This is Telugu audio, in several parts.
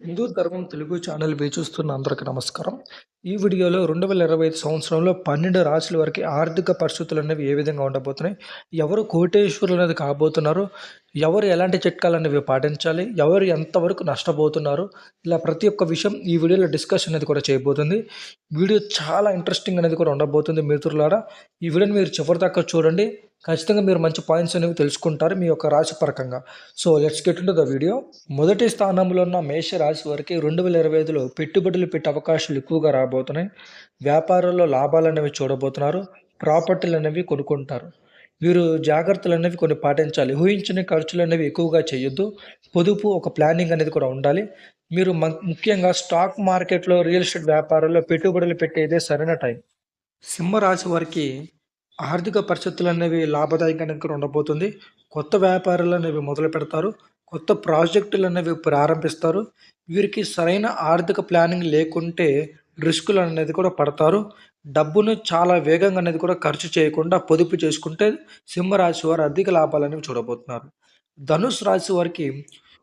హిందూ ధర్మం తెలుగు ఛానల్ వీక్షిస్తున్న అందరికీ నమస్కారం. ఈ వీడియోలో రెండు వేల ఇరవై ఐదు సంవత్సరంలో పన్నెండు రాశుల వరకు ఆర్థిక పరిస్థితులు అనేవి ఏ విధంగా ఉండబోతున్నాయి? ఎవరు కోటేశ్వరులు అనేది కాబోతున్నారు? ఎవరు ఎలాంటి చిట్కాలు అనేవి పాటించాలి? ఎవరు ఎంతవరకు నష్టపోతున్నారు? ఇలా ప్రతి ఒక్క విషయం ఈ వీడియోలో డిస్కషన్ అనేది కూడా చేయబోతుంది. వీడియో చాలా ఇంట్రెస్టింగ్ అనేది కూడా ఉండబోతుంది మిత్రులారా. ఈ వీడియోని మీరు చివరి దాకా చూడండి. ఖచ్చితంగా మీరు మంచి పాయింట్స్ అనేవి తెలుసుకుంటారు మీ యొక్క రాశి పరకంగా. So let's get to the video మొదటి స్థానంలో ఉన్న మేష రాశి వారికి రెండు వేల ఇరవై ఐదులో పెట్టుబడులు పెట్టే అవకాశాలు ఎక్కువగా రాబోతున్నాయి. వ్యాపారంలో లాభాలు అనేవి చూడబోతున్నారు. ప్రాపర్టీలు అనేవి కొనుక్కుంటారు. వీరు జాగ్రత్తలు అనేవి కొన్ని పాటించాలి. ఊహించిన ఖర్చులు అనేవి ఎక్కువగా చేయొద్దు. పొదుపు ఒక ప్లానింగ్ అనేది కూడా ఉండాలి. మీరు ముఖ్యంగా స్టాక్ మార్కెట్లో రియల్ ఎస్టేట్ వ్యాపారంలో పెట్టుబడులు పెట్టేదే సరైన టైం. సింహరాశి వారికి ఆర్థిక పరిస్థితులు అనేవి లాభదాయకంగా కూడా ఉండబోతుంది. కొత్త వ్యాపారాలు అనేవి మొదలు పెడతారు. కొత్త ప్రాజెక్టులు అనేవి ప్రారంభిస్తారు. వీరికి సరైన ఆర్థిక ప్లానింగ్ లేకుంటే రిస్కులు అనేది కూడా పడతారు. డబ్బును చాలా వేగంగా అనేది కూడా ఖర్చు చేయకుండా పొదుపు చేసుకుంటే సింహరాశి వారు అధిక లాభాలు అనేవి చూడబోతున్నారు. ధనుసు రాశి వారికి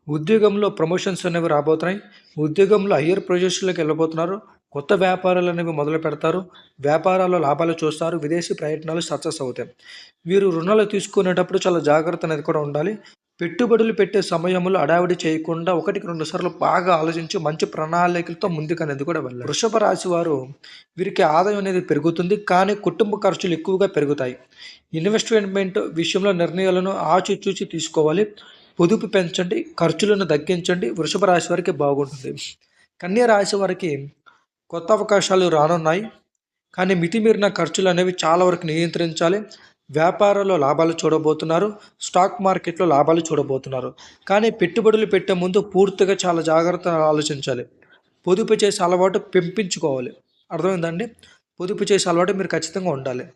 ఉద్యోగంలో ప్రమోషన్స్ అనేవి రాబోతున్నాయి. ఉద్యోగంలో హయ్యర్ ప్రొజెక్షన్లోకి వెళ్ళబోతున్నారు. కొత్త వ్యాపారాలు అనేవి మొదలు పెడతారు. వ్యాపారాల్లో లాభాలు చూస్తారు. విదేశీ ప్రయత్నాలు సక్సెస్ అవుతాయి. వీరు రుణాలు తీసుకునేటప్పుడు చాలా జాగ్రత్త అనేది కూడా ఉండాలి. పెట్టుబడులు పెట్టే సమయంలో అడావిడి చేయకుండా ఒకటికి రెండు సార్లు బాగా ఆలోచించి మంచి ప్రణాళికలతో ముందుకు అనేది కూడా వెళ్ళాలి. వృషభ రాశి వారు వీరికి ఆదాయం అనేది పెరుగుతుంది. కానీ కుటుంబ ఖర్చులు ఎక్కువగా పెరుగుతాయి. ఇన్వెస్ట్మెంట్ విషయంలో నిర్ణయాలను ఆచిచూచి తీసుకోవాలి. పొదుపు పెంచండి. ఖర్చులను తగ్గించండి. వృషభ రాశి వారికి బాగుంటుంది. కన్యా రాశి వారికి కొత్త అవకాశాలు రానున్నాయి. కానీ మితిమీరిన ఖర్చులు అనేవి చాలా వరకు నియంత్రించాలి. వ్యాపారంలో లాభాలు చూడబోతున్నారు. స్టాక్ మార్కెట్లో లాభాలు చూడబోతున్నారు. కానీ పెట్టుబడులు పెట్టే ముందు పూర్తిగా చాలా జాగ్రత్తగా ఆలోచించాలి. పొదుపు చేసే అలవాటు పెంపించుకోవాలి. అర్థమైందండి? పొదుపు చేసే అలవాటు మీరు ఖచ్చితంగా ఉండాలి.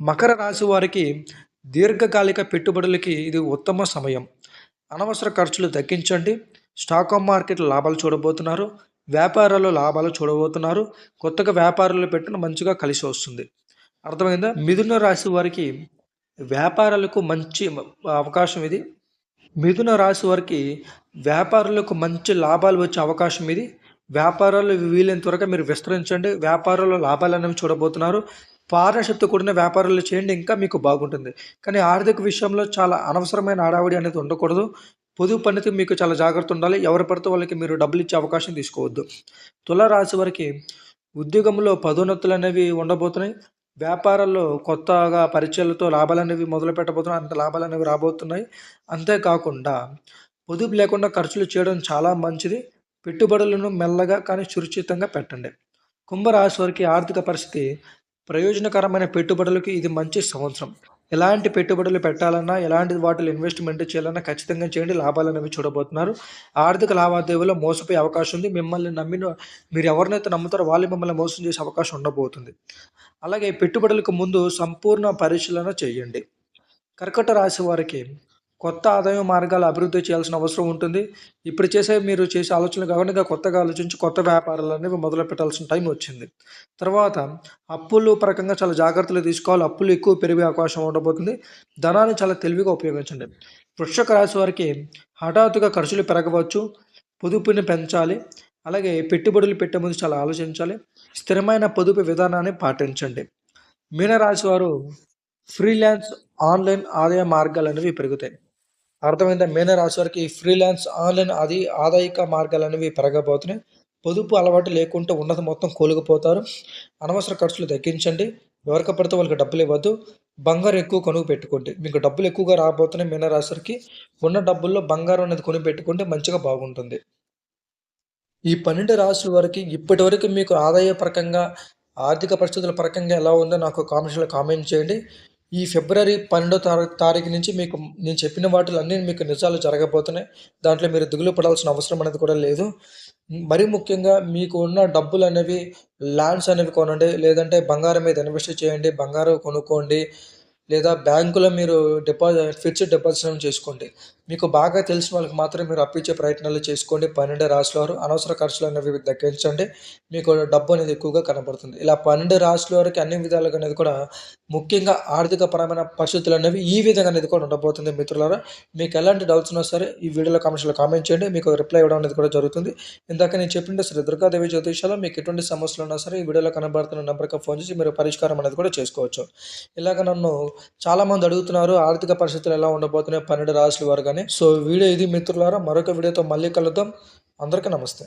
మకర రాశి వారికి దీర్ఘకాలిక పెట్టుబడులకి ఇది ఉత్తమ సమయం. అనవసర ఖర్చులు తగ్గించండి. స్టాక్ మార్కెట్లో లాభాలు చూడబోతున్నారు. వ్యాపారాల్లో లాభాలు చూడబోతున్నారు. కొత్తగా వ్యాపారాలు పెట్టిన మంచిగా కలిసి వస్తుంది. అర్థమైందా? మిథున రాశి వారికి వ్యాపారాలకు మంచి అవకాశం ఇది. మిథున రాశి వారికి వ్యాపారులకు మంచి లాభాలు వచ్చే అవకాశం ఇది. వ్యాపారాలు వీలైనంత వరకు మీరు విస్తరించండి. వ్యాపారంలో లాభాలు అనేవి చూడబోతున్నారు. పారదర్శకత కూడిన వ్యాపారాలు చేయండి. ఇంకా మీకు బాగుంటుంది. కానీ ఆర్థిక విషయంలో చాలా అనవసరమైన ఆడావిడి అనేది ఉండకూడదు. పొదుపు పనితో మీకు చాలా జాగ్రత్త ఉండాలి. ఎవరు పడితే వాళ్ళకి మీరు డబ్బులు ఇచ్చే అవకాశం తీసుకోవద్దు. తులారాశి వారికి ఉద్యోగంలో పదోన్నతులు అనేవి ఉండబోతున్నాయి. వ్యాపారాల్లో కొత్తగా పరిచయాలతో లాభాలు అనేవి మొదలు పెట్టబోతున్నాయి. అంత లాభాలు అనేవి రాబోతున్నాయి. అంతేకాకుండా పొదుపు లేకుండా ఖర్చులు చేయడం చాలా మంచిది. పెట్టుబడులను మెల్లగా కానీ సురక్షితంగా పెట్టండి. కుంభరాశి వారికి ఆర్థిక పరిస్థితి ప్రయోజనకరమైన పెట్టుబడులకి ఇది మంచి సంవత్సరం. ఎలాంటి పెట్టుబడులు పెట్టాలన్నా ఎలాంటి వాటిలో ఇన్వెస్ట్మెంట్ చేయాలన్నా ఖచ్చితంగా చేయండి. లాభాలు అనేవి చూడబోతున్నారు. ఆర్థిక లావాదేవీలో మోసపోయే అవకాశం ఉంది. మిమ్మల్ని నమ్మిన మీరు ఎవరినైతే నమ్ముతారో వాళ్ళు మిమ్మల్ని మోసం చేసే అవకాశం ఉండబోతుంది. అలాగే పెట్టుబడులకు ముందు సంపూర్ణ పరిశీలన చేయండి. కర్కట రాశి వారికి కొత్త ఆదాయ మార్గాలు అభివృద్ధి చేయాల్సిన అవసరం ఉంటుంది. ఇప్పుడు చేసే మీరు చేసే ఆలోచనలు కాకుండా ఇంకా కొత్తగా ఆలోచించి కొత్త వ్యాపారాలు అనేవి మొదలు పెట్టాల్సిన టైం వచ్చింది. తర్వాత అప్పులు పరకంగా చాలా జాగ్రత్తలు తీసుకోవాలి. అప్పులు ఎక్కువ పెరిగే అవకాశం ఉండబోతుంది. ధనాన్ని చాలా తెలివిగా ఉపయోగించండి. వృక్షక రాశి వారికి హఠాత్తుగా ఖర్చులు పెరగవచ్చు. పొదుపుని పెంచాలి. అలాగే పెట్టుబడులు పెట్టే ముందు చాలా ఆలోచించాలి. స్థిరమైన పొదుపు విధానాన్ని పాటించండి. మీనరాశి వారు ఫ్రీలాన్స్ ఆన్లైన్ ఆదాయ మార్గాలు అనేవి పెరుగుతాయి. అర్థమైందా? మీనరాశి వారికి ఫ్రీలాన్స్ ఆన్లైన్ అది ఆదాయక మార్గాలు అనేవి పెరగబోతున్నాయి. పొదుపు అలవాటు లేకుంటే ఉన్నది మొత్తం కోలుకుపోతారు. అనవసర ఖర్చులు తగ్గించండి. ఎవరికి పడితే వాళ్ళకి డబ్బులు ఇవ్వద్దు. బంగారం ఎక్కువ కొనుగు పెట్టుకోండి. మీకు డబ్బులు ఎక్కువగా రాబోతున్నాయి మీనరాశికి ఉన్న డబ్బుల్లో బంగారం అనేది కొని పెట్టుకుంటే మంచిగా బాగుంటుంది. ఈ పన్నెండు రాశుల వరకు ఇప్పటి వరకు మీకు ఆదాయ పరకంగా ఆర్థిక పరిస్థితుల పరకంగా ఎలా ఉందో నాకు కామెంట్స్లో కామెంట్ చేయండి. ఈ ఫిబ్రవరి పన్నెండో తారీఖు తారీఖు నుంచి మీకు నేను చెప్పిన వాటిలో అన్నీ మీకు నిజాలు జరగబోతున్నాయి. దాంట్లో మీరు దిగులు పడాల్సిన అవసరం అనేది కూడా లేదు. మరీ ముఖ్యంగా మీకు ఉన్న డబ్బులు అనేవి ల్యాండ్స్ అనేవి కొనండి లేదంటే బంగారం మీద ఇన్వెస్ట్ చేయండి బంగారం కొనుక్కోండి లేదా బ్యాంకులో మీరు డిపాజిట్ ఫిక్స్డ్ డిపాజిట్ చేసుకోండి. మీకు బాగా తెలిసిన వాళ్ళకి మాత్రం మీరు అప్పించే ప్రయత్నాలు చేసుకోండి. పన్నెండు రాశుల వారు అనవసర ఖర్చులు అనేవి తగ్గించండి. మీకు డబ్బు అనేది ఎక్కువగా కనబడుతుంది. ఇలా పన్నెండు రాశుల వారికి అన్ని విధాలుగా అనేది కూడా ముఖ్యంగా ఆర్థిక పరమైన పరిస్థితులు అనేవి ఈ విధంగా అనేది కూడా ఉండబోతుంది మిత్రులారా. మీకు ఎలాంటి డౌట్స్ ఉన్నా సరే ఈ వీడియోలో కామెంట్స్లో కామెంట్ చేయండి. మీకు రిప్లై ఇవ్వడం అనేది కూడా జరుగుతుంది. ఇందాక నేను చెప్పిండే శ్రీ దుర్గాదేవి జ్యోతిషాలో మీకు ఎటువంటి సమస్యలు ఉన్నా సరే ఈ వీడియోలో కనబడుతున్న నెంబర్కి ఫోన్ చేసి మీరు పరిష్కారం అనేది కూడా చేసుకోవచ్చు. ఇలాగ నన్ను చాలామంది అడుగుతున్నారు ఆర్థిక పరిస్థితులు ఎలా ఉండబోతున్నాయి పన్నెండు రాశుల వారు కానీ సో వీడియో ఇది మిత్రులారా. మరొక వీడియోతో మళ్ళీ కలుద్దాం. అందరికీ నమస్తే.